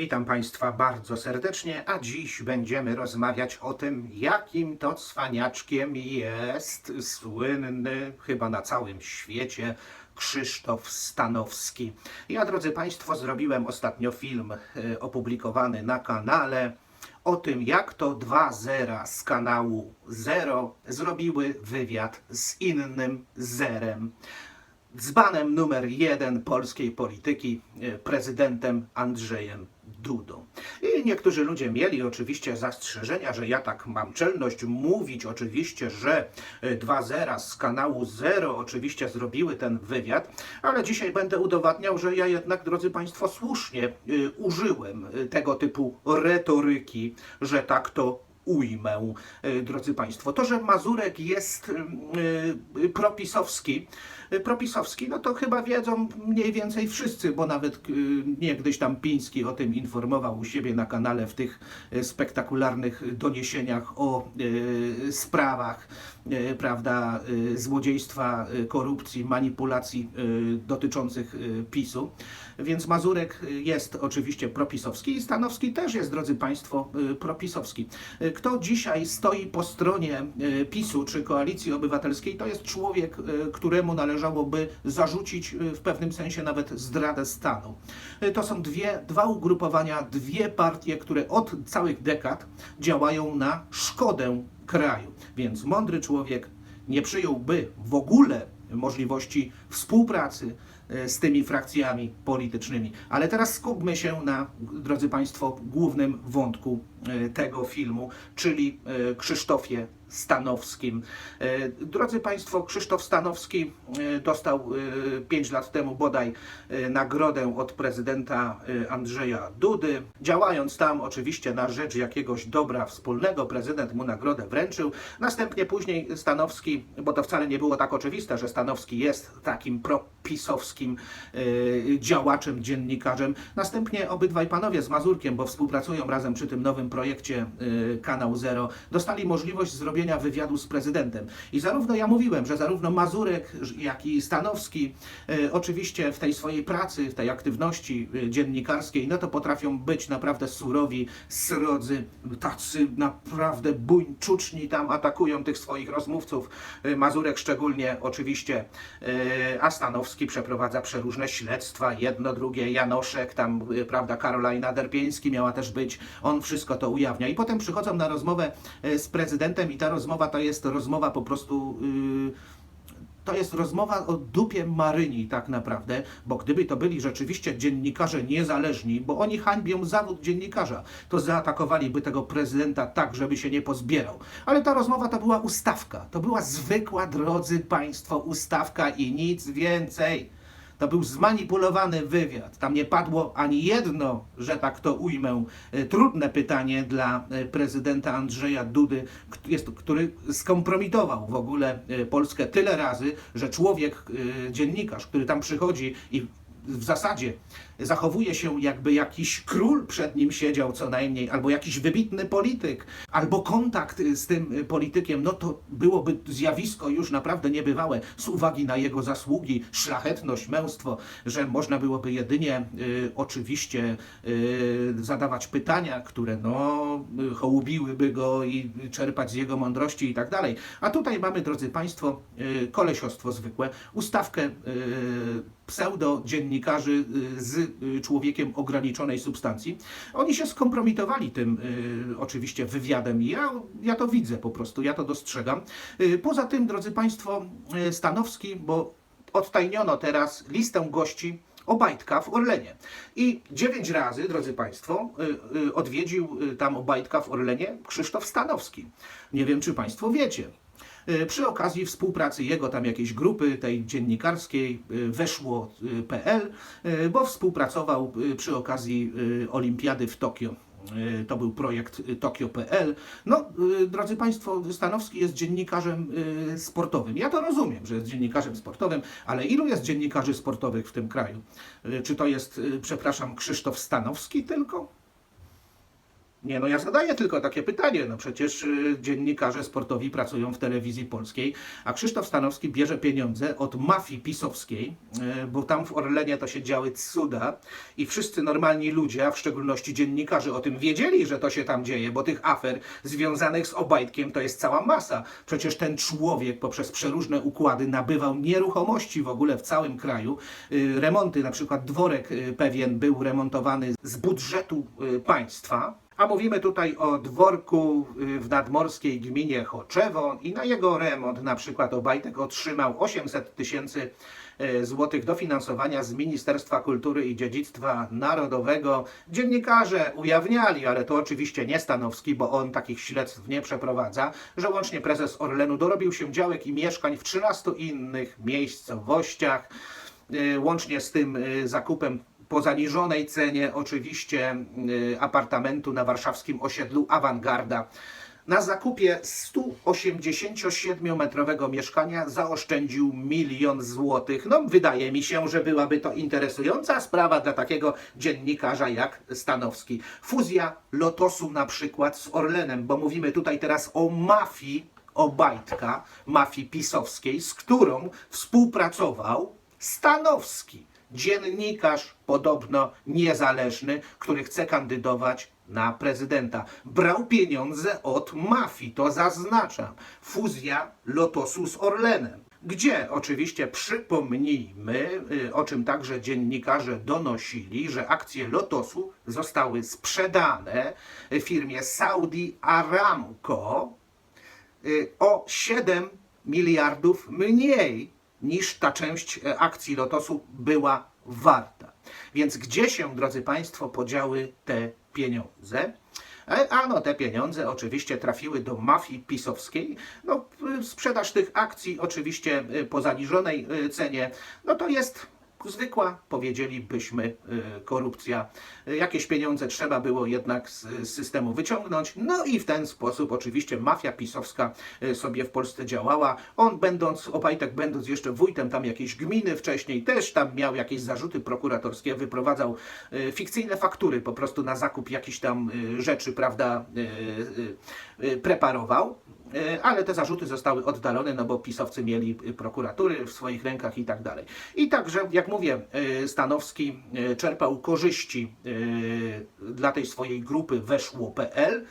Witam Państwa bardzo serdecznie, a dziś będziemy rozmawiać o tym, jakim to cwaniaczkiem jest słynny chyba na całym świecie Krzysztof Stanowski. Ja, drodzy Państwo, zrobiłem ostatnio film e, opublikowany na kanale o tym, jak to dwa zera z kanału Zero zrobiły wywiad z innym zerem dzbanem numer jeden polskiej polityki, e, prezydentem Andrzejem Dudą. I niektórzy ludzie mieli oczywiście zastrzeżenia, że ja tak mam czelność mówić oczywiście, że e, dwa zera z kanału Zero oczywiście zrobiły ten wywiad, ale dzisiaj będę udowadniał, że ja jednak, drodzy Państwo, słusznie e, użyłem e, tego typu retoryki, że tak to ujmę, drodzy Państwo. To, że Mazurek jest e, propisowski, propisowski, no to chyba wiedzą mniej więcej wszyscy, bo nawet e, niegdyś tam Piński o tym informował u siebie na kanale w tych e, spektakularnych doniesieniach o e, sprawach, prawda, złodziejstwa, korupcji, manipulacji dotyczących PiSu. Więc Mazurek jest oczywiście propisowski i Stanowski też jest, drodzy Państwo, y, propisowski. Y, Kto dzisiaj stoi po stronie y, PiSu czy Koalicji Obywatelskiej, to jest człowiek, y, któremu należałoby zarzucić y, w pewnym sensie nawet zdradę stanu. Y, To są dwie, dwa ugrupowania, dwie partie, które od całych dekad działają na szkodę kraju. Więc mądry człowiek nie przyjąłby w ogóle możliwości współpracy e, z tymi frakcjami politycznymi. Ale teraz skupmy się na, drodzy Państwo, głównym wątku tego filmu, czyli Krzysztofie Stanowskim. E, Drodzy Państwo, Krzysztof Stanowski e, dostał 5 lat temu bodaj e, nagrodę od prezydenta e, Andrzeja Dudy. Działając tam oczywiście na rzecz jakiegoś dobra wspólnego, prezydent mu nagrodę wręczył. Następnie później Stanowski, bo to wcale nie było tak oczywiste, że Stanowski jest takim propisowskim e, działaczem, dziennikarzem. Następnie obydwaj panowie z Mazurkiem, bo współpracują razem przy tym nowym projekcie e, Kanał Zero, dostali możliwość zrobienia wywiadu z prezydentem. I zarówno ja mówiłem, że zarówno Mazurek, jak i Stanowski e, oczywiście w tej swojej pracy, w tej aktywności e, dziennikarskiej, no to potrafią być naprawdę surowi, srodzy, tacy naprawdę buńczuczni tam atakują tych swoich rozmówców. E, Mazurek szczególnie oczywiście, a Stanowski przeprowadza przeróżne śledztwa, jedno, drugie, Janoszek, tam e, prawda, Karolina Derpieński miała też być, on wszystko to ujawnia. I potem przychodzą na rozmowę z prezydentem i ta rozmowa to jest rozmowa po prostu... Yy, to jest rozmowa o dupie Maryni tak naprawdę, bo gdyby to byli rzeczywiście dziennikarze niezależni, bo oni hańbią zawód dziennikarza, to zaatakowaliby tego prezydenta tak, żeby się nie pozbierał. Ale ta rozmowa to była ustawka. To była zwykła, drodzy Państwo, ustawka i nic więcej. To był zmanipulowany wywiad. Tam nie padło ani jedno, że tak to ujmę, e, trudne pytanie dla e, prezydenta Andrzeja Dudy, który skompromitował w ogóle e, Polskę tyle razy, że człowiek, dziennikarz, który tam przychodzi i w zasadzie zachowuje się jakby jakiś król przed nim siedział co najmniej, albo jakiś wybitny polityk, albo kontakt y, z tym y, politykiem, no to byłoby zjawisko już naprawdę niebywałe z uwagi na jego zasługi, szlachetność, męstwo, że można byłoby jedynie y, oczywiście y, zadawać pytania, które no y, hołubiłyby go i czerpać z jego mądrości i tak dalej. A tutaj mamy, drodzy Państwo, y, kolesiostwo zwykłe, ustawkę y, pseudo-dziennikarzy y, z człowiekiem ograniczonej substancji. Oni się skompromitowali tym y, oczywiście wywiadem i ja, ja to widzę po prostu, ja to dostrzegam. Y, Poza tym, drodzy Państwo, y, Stanowski, bo odtajniono teraz listę gości Obajtka w Orlenie. I dziewięć razy, drodzy Państwo, y, y, odwiedził y, tam Obajtka w Orlenie Krzysztof Stanowski. Nie wiem, czy Państwo wiecie. Y, Przy okazji współpracy jego tam jakiejś grupy tej dziennikarskiej y, weszło.pl, y, bo współpracował przy okazji Olimpiady w Tokio. To był projekt Tokio.pl. No, drodzy Państwo, Stanowski jest dziennikarzem sportowym. Ja to rozumiem, że jest dziennikarzem sportowym, ale ilu jest dziennikarzy sportowych w tym kraju? Czy to jest, przepraszam, Krzysztof Stanowski tylko? Nie, no ja zadaję tylko takie pytanie. No przecież y, dziennikarze sportowi pracują w telewizji polskiej, a Krzysztof Stanowski bierze pieniądze od mafii pisowskiej, y, bo tam w Orlenie to się działy cuda i wszyscy normalni ludzie, a w szczególności dziennikarze o tym wiedzieli, że to się tam dzieje, bo tych afer związanych z Obajtkiem to jest cała masa. Przecież ten człowiek poprzez przeróżne układy nabywał nieruchomości w ogóle w całym kraju. Y, Remonty, na przykład dworek pewien był remontowany z budżetu państwa. A mówimy tutaj o dworku y, w nadmorskiej gminie Choczewo i na jego remont na przykład Obajtek otrzymał 800 tysięcy y, złotych dofinansowania z Ministerstwa Kultury i Dziedzictwa Narodowego. Dziennikarze ujawniali, ale to oczywiście nie Stanowski, bo on takich śledztw nie przeprowadza, że łącznie prezes Orlenu dorobił się działek i mieszkań w 13 innych miejscowościach. Y, Łącznie z tym zakupem po zaniżonej cenie oczywiście y, apartamentu na warszawskim osiedlu Awangarda. Na zakupie 187-metrowego mieszkania zaoszczędził milion złotych. No, wydaje mi się, że byłaby to interesująca sprawa dla takiego dziennikarza jak Stanowski. Fuzja Lotosu na przykład z Orlenem, bo mówimy tutaj teraz o mafii Obajtka, mafii pisowskiej, z którą współpracował Stanowski, dziennikarz podobno niezależny, który chce kandydować na prezydenta. Brał pieniądze od mafii, to zaznaczam. Fuzja Lotosu z Orlenem. Gdzie oczywiście przypomnijmy, y, o czym także dziennikarze donosili, że akcje Lotosu zostały sprzedane firmie Saudi Aramco y, o 7 miliardów mniej niż ta część e, akcji Lotosu była warta. Więc gdzie się, drodzy Państwo, podziały te pieniądze? E, Ano, te pieniądze oczywiście trafiły do mafii pisowskiej. No, sprzedaż tych akcji oczywiście y, po zaniżonej cenie, no to jest zwykła, powiedzielibyśmy, y, korupcja. Jakieś pieniądze trzeba było jednak z systemu wyciągnąć. No i w ten sposób oczywiście mafia pisowska y, sobie w Polsce działała. On będąc, Obajtek będąc jeszcze wójtem tam jakiejś gminy wcześniej, też tam miał jakieś zarzuty prokuratorskie, wyprowadzał y, fikcyjne faktury po prostu na zakup jakichś tam rzeczy, prawda, preparował. E, ale te zarzuty zostały oddalone, no bo pisowcy mieli y, prokuratury w swoich rękach i tak dalej. I także, jak mówię, y, Stanowski y, czerpał korzyści dla tej swojej grupy weszło.pl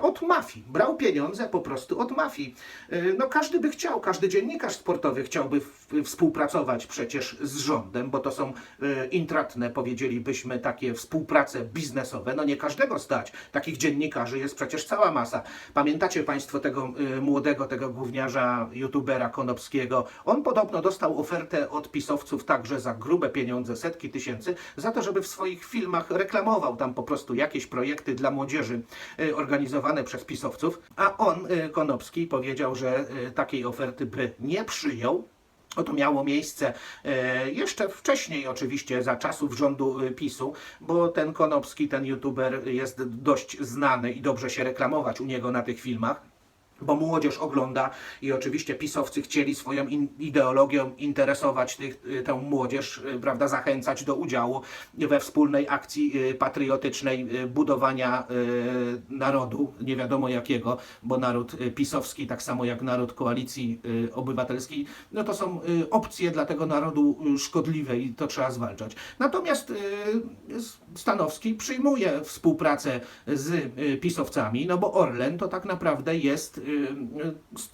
od mafii. Brał pieniądze po prostu od mafii. Y, No każdy by chciał, każdy dziennikarz sportowy chciałby współpracować przecież z rządem, bo to są y, intratne, powiedzielibyśmy, takie współprace biznesowe. No nie każdego stać. Takich dziennikarzy jest przecież cała masa. Pamiętacie Państwo tego y, młodego, tego gówniarza, youtubera Konopskiego? On podobno dostał ofertę od pisowców także za grube pieniądze, setki tysięcy, za to, żeby w swoich filmach reklamował tam po prostu jakieś projekty dla młodzieży y, organizowane przez pisowców, a on, y, Konopski, powiedział, że y, takiej oferty by nie przyjął. Oto miało miejsce e, jeszcze wcześniej, oczywiście, za czasów rządu PiSu, bo ten Konopski, ten youtuber jest dość znany i dobrze się reklamować u niego na tych filmach. Bo młodzież ogląda i oczywiście pisowcy chcieli swoją in, ideologią interesować tych, y, tę młodzież, y, prawda, zachęcać do udziału we wspólnej akcji y, patriotycznej budowania narodu, nie wiadomo jakiego, bo naród pisowski, tak samo jak naród koalicji obywatelskiej, no to są opcje dla tego narodu szkodliwe i to trzeba zwalczać. Natomiast Stanowski przyjmuje współpracę z pisowcami, no bo Orlen to tak naprawdę jest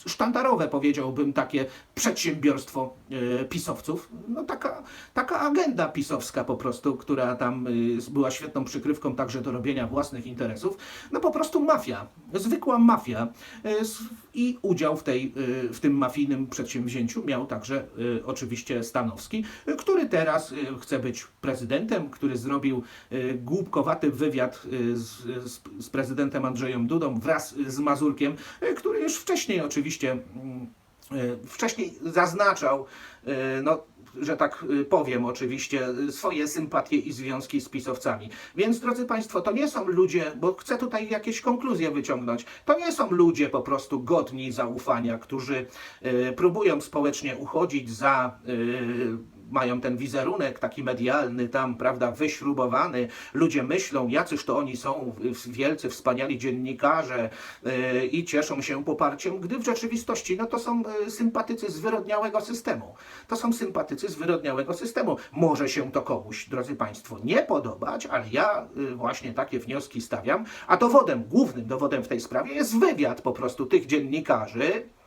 sztandarowe, powiedziałbym, takie przedsiębiorstwo y, pisowców. No taka, taka agenda pisowska po prostu, która tam y, była świetną przykrywką także do robienia własnych interesów. No po prostu mafia, zwykła mafia. Y, I udział w, tej, y, w tym mafijnym przedsięwzięciu miał także y, oczywiście Stanowski, y, który teraz y, chce być prezydentem, który zrobił y, głupkowaty wywiad y, z, z, z prezydentem Andrzejem Dudą wraz z Mazurkiem, y, który już wcześniej oczywiście mm, y, wcześniej zaznaczał, y, no, że tak y, powiem oczywiście, swoje sympatie i związki z pisowcami. Więc drodzy Państwo, to nie są ludzie, bo chcę tutaj jakieś konkluzje wyciągnąć, to nie są ludzie po prostu godni zaufania, którzy próbują społecznie uchodzić za mają ten wizerunek taki medialny tam, prawda, wyśrubowany. Ludzie myślą, jacyż to oni są wielcy, wspaniali dziennikarze yy, i cieszą się poparciem, gdy w rzeczywistości no to są yy, sympatycy zwyrodniałego systemu. To są sympatycy zwyrodniałego systemu. Może się to komuś, drodzy Państwo, nie podobać, ale ja yy, właśnie takie wnioski stawiam, a dowodem, głównym dowodem w tej sprawie jest wywiad po prostu tych dziennikarzy, y,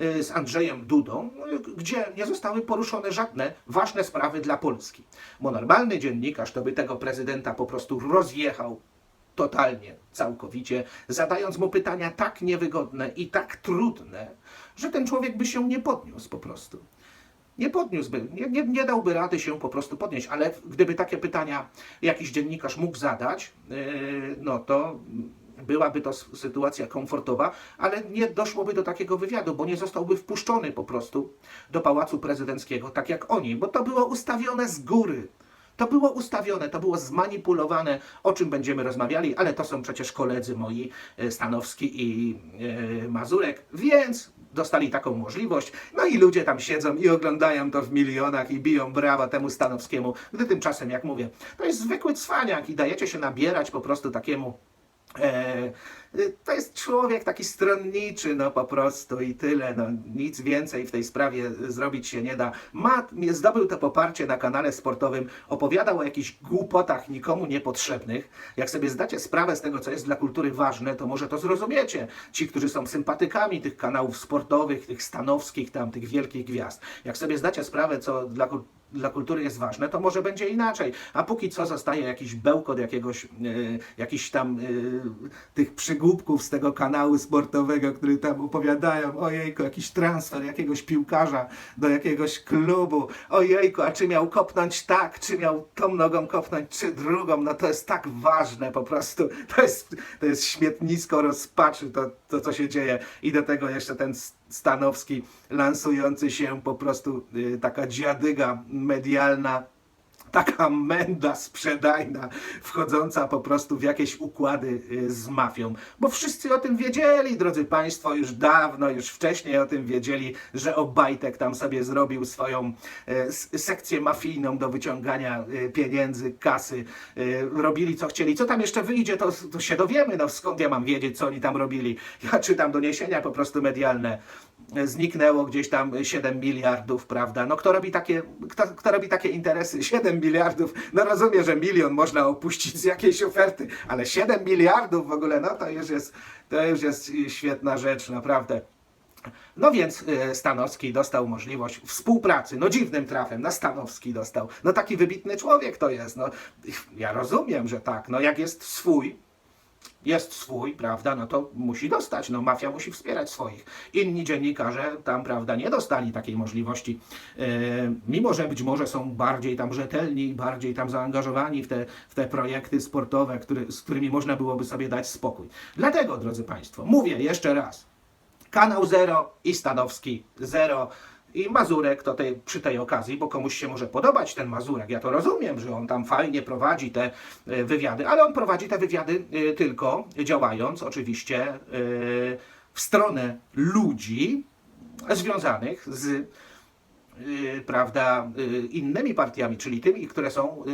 z Andrzejem Dudą, y, gdzie nie zostały poruszone żadne ważne sprawy dla Polski. Bo normalny dziennikarz to by tego prezydenta po prostu rozjechał totalnie, całkowicie, zadając mu pytania tak niewygodne i tak trudne, że ten człowiek by się nie podniósł po prostu. Nie podniósłby, nie, nie, nie dałby rady się po prostu podnieść, ale gdyby takie pytania jakiś dziennikarz mógł zadać, yy, no to byłaby to sytuacja komfortowa, ale nie doszłoby do takiego wywiadu, bo nie zostałby wpuszczony po prostu do Pałacu Prezydenckiego, tak jak oni, bo to było ustawione z góry. To było ustawione, to było zmanipulowane, o czym będziemy rozmawiali, ale to są przecież koledzy moi, e, Stanowski i e, Mazurek, więc dostali taką możliwość. No i ludzie tam siedzą i oglądają to w milionach i biją brawa temu Stanowskiemu, gdy tymczasem, jak mówię, to jest zwykły cwaniak i dajecie się nabierać po prostu takiemu 哎 to jest człowiek taki stronniczy, no po prostu i tyle. No, nic więcej w tej sprawie zrobić się nie da. Ma, zdobył to poparcie na kanale sportowym, opowiadał o jakichś głupotach nikomu niepotrzebnych. Jak sobie zdacie sprawę z tego, co jest dla kultury ważne, to może to zrozumiecie. Ci, którzy są sympatykami tych kanałów sportowych, tych stanowskich, tam, tych wielkich gwiazd. Jak sobie zdacie sprawę, co dla kultury dla kultury jest ważne, to może będzie inaczej. A póki co zostaje jakiś bełkot jakiegoś, e, jakiś tam e, tych przygłupków z tego kanału sportowego, który tam opowiadają, ojejku, jakiś transfer jakiegoś piłkarza do jakiegoś klubu, ojejku, a czy miał kopnąć tak, czy miał tą nogą kopnąć, czy drugą, no to jest tak ważne po prostu. To jest, to jest śmietnisko rozpaczy, to, to co się dzieje. I do tego jeszcze ten Stanowski lansujący się po prostu y, taka dziadyga medialna, taka menda sprzedajna, wchodząca po prostu w jakieś układy y, z mafią. Bo wszyscy o tym wiedzieli, drodzy Państwo, już dawno, już wcześniej o tym wiedzieli, że Obajtek tam sobie zrobił swoją y, sekcję mafijną do wyciągania y, pieniędzy, kasy. Robili co chcieli. Co tam jeszcze wyjdzie, to, to się dowiemy. No skąd ja mam wiedzieć, co oni tam robili? Ja czytam doniesienia po prostu medialne zniknęło gdzieś tam 7 miliardów, prawda? No kto robi takie, kto, kto robi takie interesy? 7 miliardów, no rozumiem, że milion można opuścić z jakiejś oferty, ale 7 miliardów w ogóle, no to już jest, to już jest świetna rzecz, naprawdę. No więc e, Stanowski dostał możliwość współpracy, no dziwnym trafem, na Stanowski dostał. No taki wybitny człowiek to jest, no ja rozumiem, że tak, no jak jest swój, jest swój, prawda, no to musi dostać, no mafia musi wspierać swoich. Inni dziennikarze tam, prawda, nie dostali takiej możliwości, e, mimo że być może są bardziej tam rzetelni, bardziej tam zaangażowani w te, w te projekty sportowe, który, z którymi można byłoby sobie dać spokój. Dlatego, drodzy Państwo, mówię jeszcze raz, kanał Zero i Stanowski Zero. I Mazurek to tej, przy tej okazji, bo komuś się może podobać ten Mazurek. Ja to rozumiem, że on tam fajnie prowadzi te e, wywiady, ale on prowadzi te wywiady e, tylko działając oczywiście e, w stronę ludzi związanych z prawda, y, innymi partiami, czyli tymi, które są y,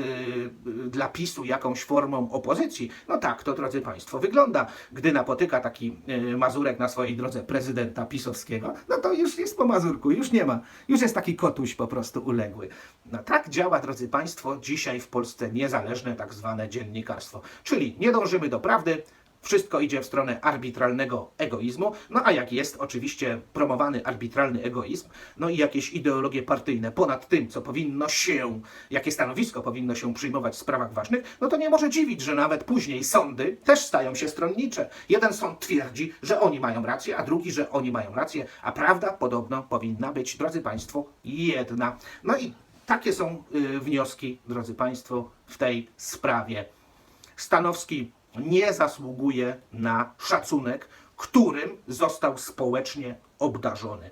y, dla PiSu jakąś formą opozycji. No tak to, drodzy Państwo, wygląda. Gdy napotyka taki y, Mazurek na swojej drodze prezydenta pisowskiego, no to już jest po Mazurku, już nie ma. Już jest taki kotuś po prostu uległy. No tak działa, drodzy Państwo, dzisiaj w Polsce niezależne tak zwane dziennikarstwo. Czyli nie dążymy do prawdy, wszystko idzie w stronę arbitralnego egoizmu, no a jak jest oczywiście promowany arbitralny egoizm, no i jakieś ideologie partyjne ponad tym, co powinno się, jakie stanowisko powinno się przyjmować w sprawach ważnych, no to nie może dziwić, że nawet później sądy też stają się stronnicze. Jeden sąd twierdzi, że oni mają rację, a drugi, że oni mają rację, a prawda podobno powinna być, drodzy Państwo, jedna. No i takie są y, wnioski, drodzy Państwo, w tej sprawie. Stanowski nie zasługuje na szacunek, którym został społecznie obdarzony.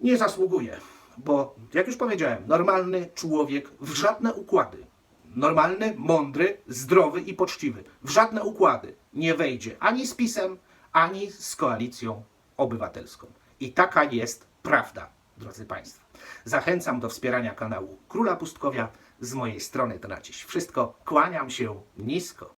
Nie zasługuje, bo jak już powiedziałem, normalny człowiek w żadne układy, normalny, mądry, zdrowy i poczciwy, w żadne układy nie wejdzie ani z PiSem, ani z koalicją obywatelską. I taka jest prawda. drodzy Państwo. Zachęcam do wspierania kanału Króla Pustkowia. Z mojej strony to na dziś wszystko. Kłaniam się nisko.